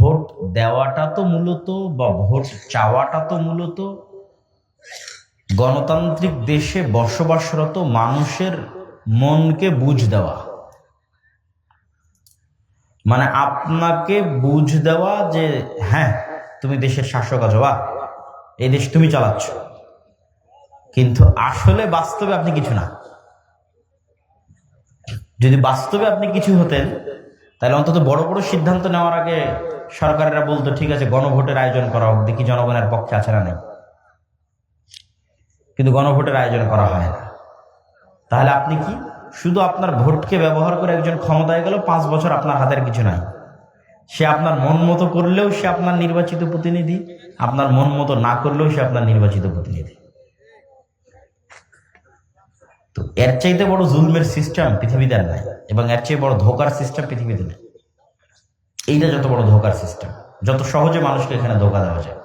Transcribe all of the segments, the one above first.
Vote দেওয়াটা তো মূলত বা ভোট চাওয়াটা তো মূলত গণতান্ত্রিক দেশে বসবাসরত মানুষের মনকে বুঝ দেওয়া। মানে আপনাকে বুঝ দেওয়া যে হ্যাঁ তুমি দেশের শাসক আছো বা এই দেশ তুমি চালাচ্ছ। কিন্তু আসলে বাস্তবে আপনি কিছু না। যদি বাস্তবে আপনি কিছু হতেন তাহলে অন্তত বড় বড় সিদ্ধান্ত নেওয়ার আগে সরকারেরা বলতো, ঠিক আছে, গণভোটের আয়োজন করা হোক, দেখি জনগণের পক্ষে আছে না নেই। কিন্তু গণভোটের আয়োজন করা হয় না। তাহলে আপনি কি শুধু আপনার ভোটকে ব্যবহার করে একজন ক্ষমতায় গেল, পাঁচ বছর আপনার হাতের কিছু নাই। সে আপনার মন মতো করলেও সে আপনার নির্বাচিত প্রতিনিধি, আপনার মন মতো না করলেও সে আপনার নির্বাচিত প্রতিনিধি তো এর চাইতে বড় জুলমের সিস্টেম পৃথিবীতে নাই, এবং এর চেয়ে বড় ধোকার সিস্টেম পৃথিবীতে নেই। এইটা যত বড় ধোকার সিস্টেম যত সহজে মানুষকে এখানে ধোকা দেওয়া যায়।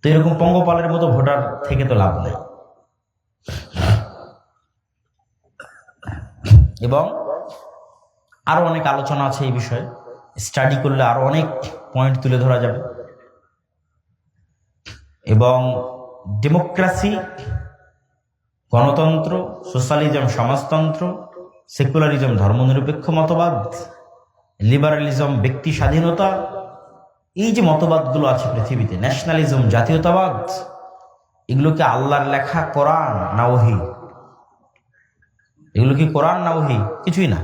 তো এরকম পঙ্গপালের মতো ভোটার থেকে তো লাভ নেই। এবং আরও অনেক আলোচনা আছে এই বিষয়ে। স্টাডি করলে আরও অনেক পয়েন্ট তুলে ধরা যাবে। এবং ডেমোক্রেসি গণতন্ত্র, সোশ্যালিজম, সমাজতন্ত্র, সেকুলারিজম, ধর্মনিরপেক্ষ মতবাদ, লিবারালিজম, ব্যক্তি স্বাধীনতা, এই যে মতবাদগুলো আছে পৃথিবীতে, ন্যাশনালিজম, জাতীয়তাবাদ, এগুলোকে আল্লাহর লেখা কোরআন না ওহি? এগুলো কি কোরআন না ওহি? কিছুই না।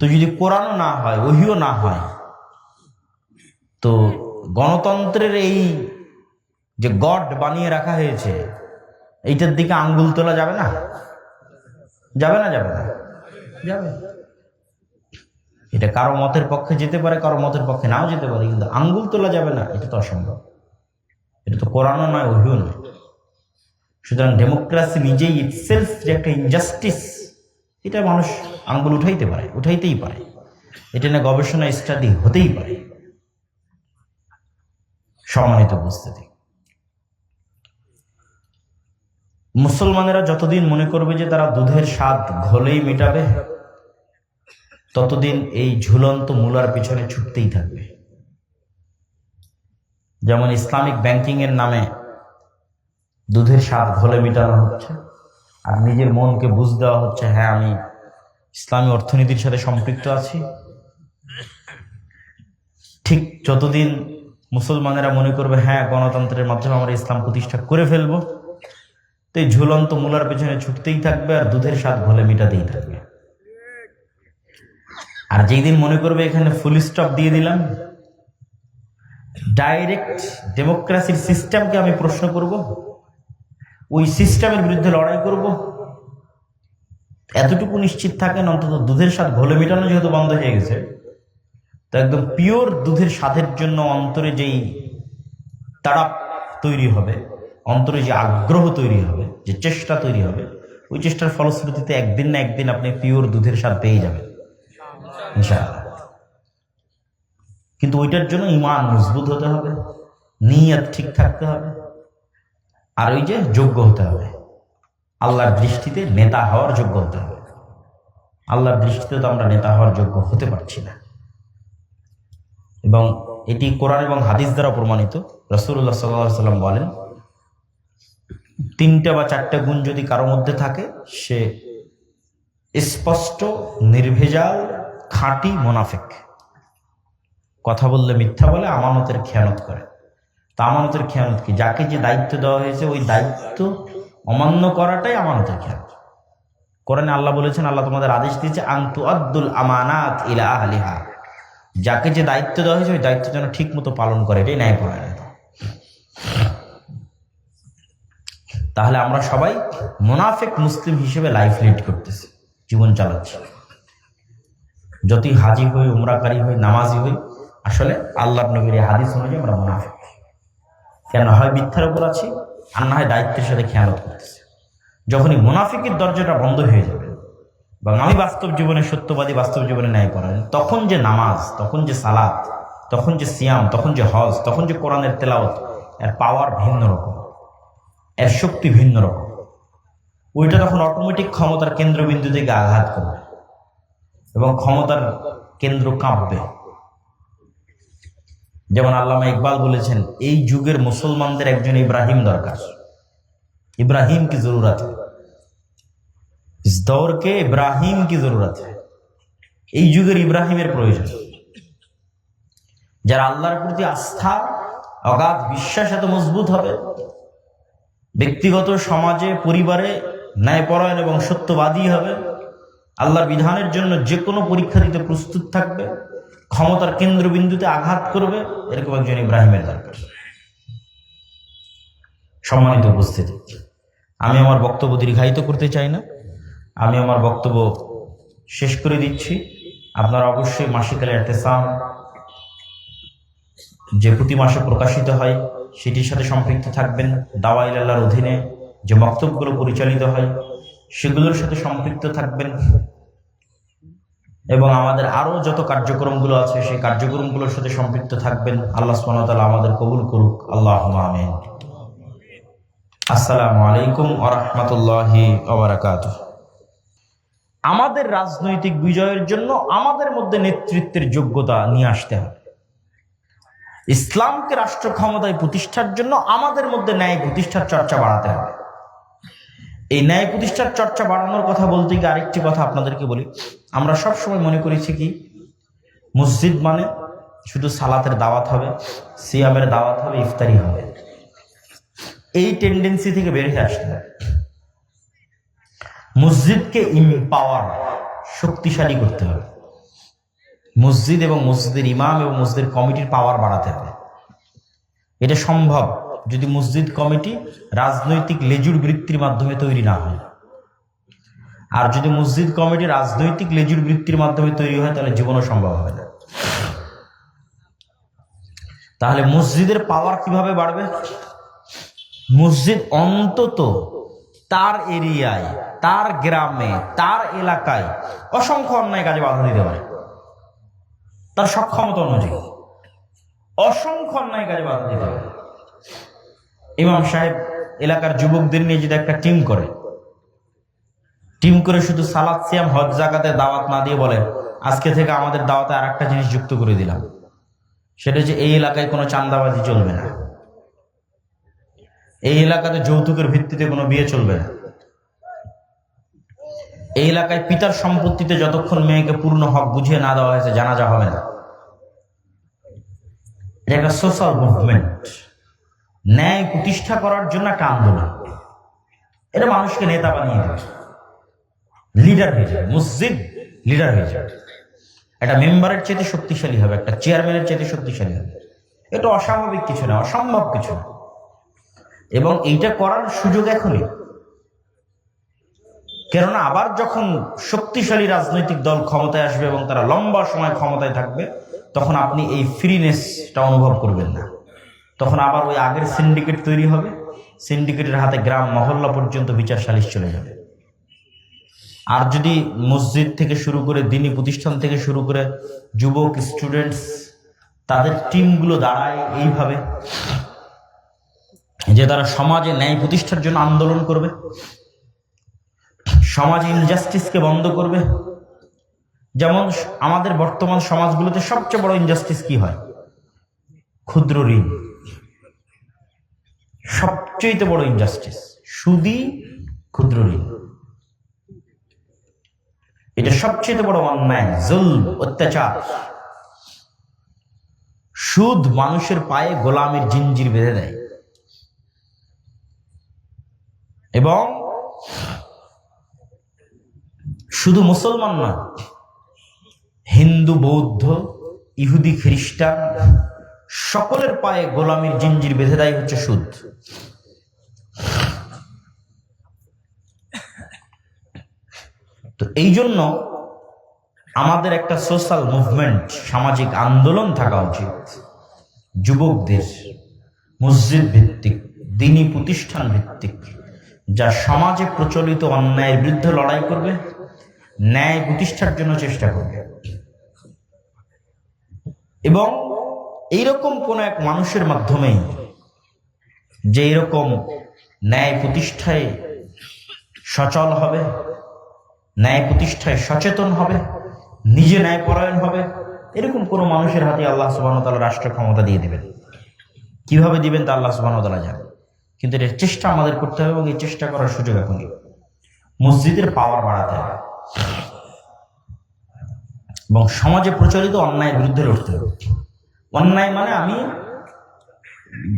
তো যদি কোরআনও না হয়, ওহিও না হয়, তো গণতন্ত্রের এই যে গড বানিয়ে রাখা হয়েছে এইটার দিকে আঙ্গুল তোলা যাবে না? যাবে না যাবে না? যাবে। এটা কারও মতের পক্ষে যেতে পারে, কারও মতের পক্ষে নাও যেতে পারে, কিন্তু আঙ্গুল তোলা যাবে না, এটা তো অসম্ভব। এটা তো কোরআনও নয়, ওহিও নয়। সুতরাং ডেমোক্রেসি নিজেই ইটসেলফ যে একটা ইনজাস্টিস এটা মানুষ আঙ্গুল উঠাইতে পারে, উঠাইতেই পারে। এটা না গবেষণা স্টাডি হতেই পারে। সম্মানিত উপস্থিতি। মুসলমানেরা যতদিন মনে করবে যে তারা দুধের স্বাদ ঘোলেই মেটাবে, ততদিন এই ঝুলন্ত মূলার পিছনে ছুটতেই থাকবে। যেমন ইসলামিক ব্যাংকিং এর নামে দুধের স্বাদ ঘোলে মেটানো হচ্ছে, আর নিজের মনকে বুঝ দেওয়া হচ্ছে হ্যাঁ আমি ইসলামী অর্থনীতির সাথে সম্পৃক্ত আছি। ঠিক যতদিন মুসলমানেরা মনে করবে হ্যাঁ গণতন্ত্রের মাধ্যমে আমরা ইসলাম প্রতিষ্ঠা করে ফেলব তো এই ঝুলন্ত মূলার পেছনে ছুটতেই থাকবে আর দুধের স্বাদ ঘোলে মিটাতেই থাকবে। আর যেই দিন মনে করবে এখানে ফুল স্টপ দিয়ে দিলাম ডাইরেক্ট ডেমোক্রেসির সিস্টেমকে আমি প্রশ্ন করব, ওই সিস্টেমের বিরুদ্ধে লড়াই করব। এতটুকু নিশ্চিত থাকেন অন্তত দুধের স্বাদ ঘোলে মেটানো যেহেতু বন্ধ হয়ে গেছে, তো একদম পিওর দুধের স্বাদের জন্য অন্তরে যেই তাড়াপ তৈরি হবে অন্তরে যে আগ্রহ তৈরি হবে, যে চেষ্টা তৈরি হবে, ওই চেষ্টার ফলশ্রুতিতে একদিন না একদিন আপনি পিওর দুধের স্বাদ পেয়ে যাবেন। কিন্তু ওইটার জন্য ইমান মজবুত হতে হবে, নিয়ত ঠিক থাকতে হবে, আর ওই যে যোগ্য হতে হবে। আল্লাহর দৃষ্টিতে নেতা হওয়ার যোগ্য হতে হবে। আল্লাহর দৃষ্টিতে তো আমরা নেতা হওয়ার যোগ্য হতে পারছি না। এবং এটি কোরআন এবং হাদিস দ্বারা প্রমাণিত। রসুল্লাহ সাল্লাহ সাল্লাম বলেন তিনটা বা চারটা গুণ যদি কারও মধ্যে থাকে, সে স্পষ্ট, নির্ভেজাল, খাঁটি মোনাফেক। কথা বললে মিথ্যা বলে, আমানতের খেয়ানত করে। তা আমানতের খেয়ানত কি? যাকে যে দায়িত্ব দেওয়া হয়েছে, ওই দায়িত্ব অমান্য করাটাই আমানতের খেয়ানত। কোরআনে আল্লাহ বলেছেন, আল্লাহ তোমাদের আদেশ দিয়েছে আন্তু আব্দুল আমানাত ইলা আহলিহা। যাকে যে দায়িত্ব দেওয়া হয়েছে, ওই দায়িত্ব যেন ঠিক মতো পালন করে, এটাই ন্যায় পরায়ণতা তাহলে আমরা সবাই মোনাফেক মুসলিম হিসেবে লাইফ লিড করতেছি, জীবন চালাচ্ছি। যতই হাজি হই, উমরাকারী হই, নামাজি হই, আসলে আল্লাহ নবীর হাদিস অনুযায়ী আমরা মোনাফেক। কেন? হয় মিথ্যার উপর আছি, আর না হয় দায়িত্বের সাথে খেয়ালত করতেছি। যখনই মুনাফিকের দরজাটা বন্ধ হয়ে যাবে, এবং আমি বাস্তব জীবনে সত্যবাদী, বাস্তব জীবনে ন্যায় করেন তখন যে নামাজ, তখন যে সালাত, তখন যে সিয়াম, তখন যে হজ, তখন যে কোরআনের তেলাওত এর পাওয়ার ভিন্ন রকম। এর শক্তি ভিন্ন রকম। ওইটা তখন অটোমেটিক ক্ষমতার কেন্দ্রবিন্দু থেকে আঘাত করবে এবং ক্ষমতার কেন্দ্র কাঁপবে। যেমন আল্লামা ইকবাল বলেছেন, এই যুগের মুসলমানদের একজন ইব্রাহিম দরকার। ইব্রাহিম কি জরুর আছে দৌড়কে ইব্রাহিম কি জরুর আছে এই যুগের ইব্রাহিমের প্রয়োজন। যারা আল্লাহর প্রতি আস্থা, অগাধ বিশ্বাস এত মজবুত হবে ব্যক্তিগত সমাজে, পরিবারে ন্যায়পরায়ণ এবং সত্যবাদী হবে। আল্লাহর বিধানের জন্য যে কোনো পরীক্ষা দিতে প্রস্তুত থাকবে। ক্ষমতার কেন্দ্রবিন্দুতে আঘাত করবে, এরকম একজন ইব্রাহিমের দরকার। সম্মানিত উপস্থিতি, আমি আমার বক্তব্য দীর্ঘায়িত করতে চাই না। আমি আমার বক্তব্য শেষ করে দিচ্ছি। আপনারা অবশ্যই মাসিকালে এতেসাম যে প্রতি মাসে প্রকাশিত হয় সেটির সাথে সম্পৃক্ত থাকবেন। দাওয়াইল আল্লাহর অধীনে যে বক্তব্যগুলো পরিচালিত হয়, সেগুলোর সাথে সম্পৃক্ত থাকবেন। এবং আমাদের আরও যত কার্যক্রমগুলো আছে, সেই কার্যক্রমগুলোর সাথে সম্পৃক্ত থাকবেন। আল্লাহ সুবহানাহু আমাদের কবুল করুক। আল্লাহ আমিন। আসসালামু আলাইকুম আরহামতুল্লাহি ওবরাকাত আমাদের রাজনৈতিক বিজয়ের জন্য আমাদের মধ্যে নেতৃত্বের যোগ্যতা নিয়ে আসতে হবে। ইসলামকে রাষ্ট্র ক্ষমতায় প্রতিষ্ঠার জন্য আমাদের মধ্যে ন্যায় প্রতিষ্ঠার চর্চা বাড়াতে হবে। এই ন্যায় প্রতিষ্ঠার চর্চা বাড়ানোর কথা বলতে গিয়ে আরেকটি কথা আপনাদেরকে বলি। আমরা সব সময় মনে করেছি কি, মসজিদ মানে শুধু সালাতের দাওয়াত হবে, সিয়ামের দাওয়াত হবে, ইফতারি হবে। এই টেন্ডেন্সি থেকে বের হয়ে আসতে হবে। মসজিদকে ইম্পাওয়ার শক্তিশালী করতে হবে। মসজিদ এবং মসজিদের ইমাম এবং মসজিদের কমিটির পাওয়ার বাড়াতে হবে। এটা সম্ভব যদি মসজিদ কমিটি রাজনৈতিক লেজুর বৃত্তির মাধ্যমে তৈরি না হয়। আর যদি মসজিদ কমিটি রাজনৈতিক লেজুর বৃত্তির মাধ্যমে তৈরি হয়, তাহলে জীবনও সম্ভব হবে না। তাহলে মসজিদের পাওয়ার কীভাবে বাড়বে? মসজিদ অন্তত তার এরিয়ায়, তার গ্রামে, তার এলাকায় অসংখ্য অন্যায় কাজে বাধা দিতে পারে। তার সক্ষমতা অনুযায়ী। অসংখ্য অন্যায় কাজে বাধা দিতে পারে ইমাম সাহেব এলাকার যুবকদের নিয়ে যদি একটা টিম করে টিম করে শুধু সালাদ, সিয়াম, হজ জাকাতে দাওয়াত না দিয়ে বলে, আজকে থেকে আমাদের দাওয়াতে আর একটা জিনিস যুক্ত করে দিলাম। সেটা হচ্ছে এই এলাকায় কোনো চান্দাবাজি চলবে না। এই এলাকাতে যৌতুকের ভিত্তিতে কোনো বিয়ে চলবে না। এই এলাকায় পিতার সম্পত্তিতে যতক্ষণ মেয়েকে পূর্ণ হক বুঝিয়ে না দেওয়া হয়েছে, জানাজা হবে না। এটা একটা সোশ্যাল মুভমেন্ট ন্যায় প্রতিষ্ঠা করার জন্য একটা আন্দোলন। এটা মানুষকে নেতা বানিয়ে দেবে লিডার হয়ে যাবে মসজিদ লিডার হয়ে যাবে একটা মেম্বারের চেয়ে শক্তিশালী হবে, একটা চেয়ারম্যানের চেয়ে শক্তিশালী হবে। এটা অস্বাভাবিক কিছু না, অসম্ভব কিছু না। এবং এইটা করার সুযোগ এখনই। কেননা আবার যখন শক্তিশালী রাজনৈতিক দল ক্ষমতায় আসবে এবং তারা লম্বা সময় ক্ষমতায় থাকবে, তখন আপনি এই ফ্রিনেসটা অনুভব করবেন না। তখন আবার ওই আগের সিন্ডিকেট তৈরি হবে সিন্ডিকেটের হাতে গ্রাম মহল্লা পর্যন্ত বিচার সালিশ চলে যাবে। আর যদি মসজিদ থেকে শুরু করে, দিনী প্রতিষ্ঠান থেকে শুরু করে, যুবক স্টুডেন্টস তাদের টিমগুলো দাঁড়ায় এইভাবে, যে তারা সমাজে ন্যায় প্রতিষ্ঠার জন্য আন্দোলন করবে সমাজ ইনজাস্টিসকে বন্ধ করবে। যেমন আমাদের বর্তমান সমাজগুলোতে সবচেয়ে বড় ইনজাস্টিস কি হয়? ক্ষুদ্র ঋণ। সবচেয়ে বড় ইনজাস্টিস সুদি ক্ষুদ্র ঋণ। এটা সবচেয়ে বড় অন্যায় জুল অত্যাচার। সুদ মানুষের পায়ে গোলামের জিঞ্জির বেঁধে দেয়। এবং শুধু মুসলমান নয় হিন্দু, বৌদ্ধ, ইহুদি, খ্রিস্টান, সকলের পায়ে গোলামির জিঞ্জির বেঁধে দেয় হচ্ছে সুদ। তো এই জন্য আমাদের একটা সোশ্যাল মুভমেন্ট সামাজিক আন্দোলন থাকা উচিত। যুবকদের, মসজিদ ভিত্তিক, দিনী প্রতিষ্ঠান ভিত্তিক, যা সমাজে প্রচলিত অন্যায়ের বিরুদ্ধে লড়াই করবে। ন্যায় প্রতিষ্ঠার জন্য চেষ্টা করবে। এবং এইরকম কোন এক মানুষের মাধ্যমেই যে এরকম ন্যায় প্রতিষ্ঠায় সচল হবে, ন্যায় প্রতিষ্ঠায় সচেতন হবে, নিজে ন্যায় পরায়ণ হবে, এরকম কোনো মানুষের হাতে আল্লাহ সুবাহতাল্লাহ রাষ্ট্র ক্ষমতা দিয়ে দেবেন। কীভাবে দিবেন তা আল্লাহ সুবাহতাল্লাহ জানেন কিন্তু এর চেষ্টা আমাদের করতে হবে এবং এই চেষ্টা করার সুযোগ এখন মসজিদের পাওয়ার বাড়াতে হবে। এবং সমাজে প্রচলিত অন্যায়ের বিরুদ্ধে লড়তে হবে। অন্যায় মানে আমি,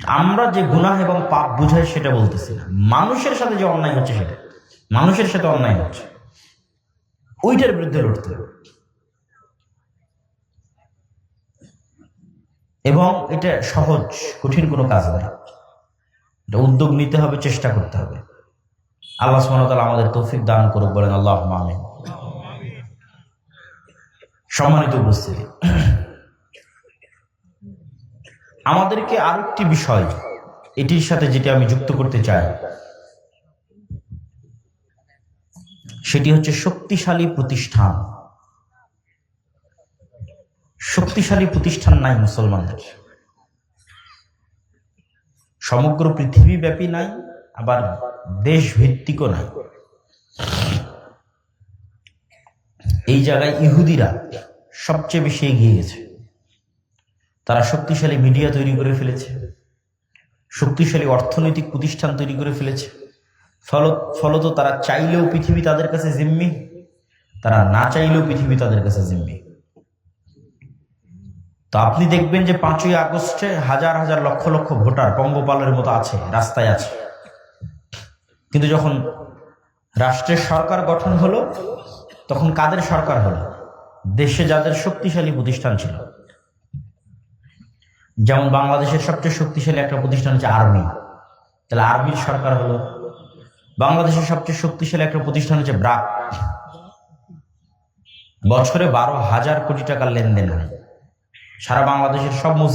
আমরা যে গুনাহ এবং পাপ বুঝাই সেটা বলতেছি না। মানুষের সাথে যে অন্যায় হচ্ছে সেটা। মানুষের সাথে অন্যায় হচ্ছে। ওইটার বিরুদ্ধে লড়তে হবে। এবং এটা সহজ, কঠিন কোনো কাজ নয় এটা উদ্যোগ নিতে হবে, চেষ্টা করতে হবে। আল্লাহ সুবহানাহু আমাদের তৌফিক দান করুক, বলেন আল্লাহ আমিন। সম্মানিত উপস্থিতি। আমাদেরকে আরেকটি বিষয়, এটির সাথে যেটি আমি যুক্ত করতে চাই, সেটি হচ্ছে শক্তিশালী প্রতিষ্ঠান। শক্তিশালী প্রতিষ্ঠান নাই মুসলমানদের। সমগ্র পৃথিবীব্যাপী নাই, আবার দেশ ভিত্তিকও নাই। এই জায়গায় ইহুদিরা সবচেয়ে বেশি এগিয়ে গেছে। তারা শক্তিশালী মিডিয়া তৈরি করে ফেলেছে, শক্তিশালী অর্থনৈতিক প্রতিষ্ঠান তৈরি করে ফেলেছে। ফল, ফলত তারা চাইলেও পৃথিবী তাদের কাছে জিম্মি, তারা না চাইলেও পৃথিবী তাদের কাছে জিম্মি। তো আপনি দেখবেন যে পাঁচই আগস্টে হাজার হাজার লক্ষ লক্ষ ভোটার পঙ্গপালের মতো আছে, রাস্তায় আছে। কিন্তু যখন রাষ্ট্রের সরকার গঠন হলো তখন কাদের সরকার হলো? দেশে যাদের শক্তিশালী প্রতিষ্ঠান ছিল। যেমন বাংলাদেশের সবচেয়ে শক্তিশালী একটা প্রতিষ্ঠান হচ্ছে আর্মি। তাহলে আর্মির সরকার হলো? বাংলাদেশের সবচেয়ে শক্তিশালী একটা প্রতিষ্ঠান হচ্ছে ব্রাক বছরে বারো হাজার কোটি টাকার লেনদেন হয়। সারা বাংলাদেশের সব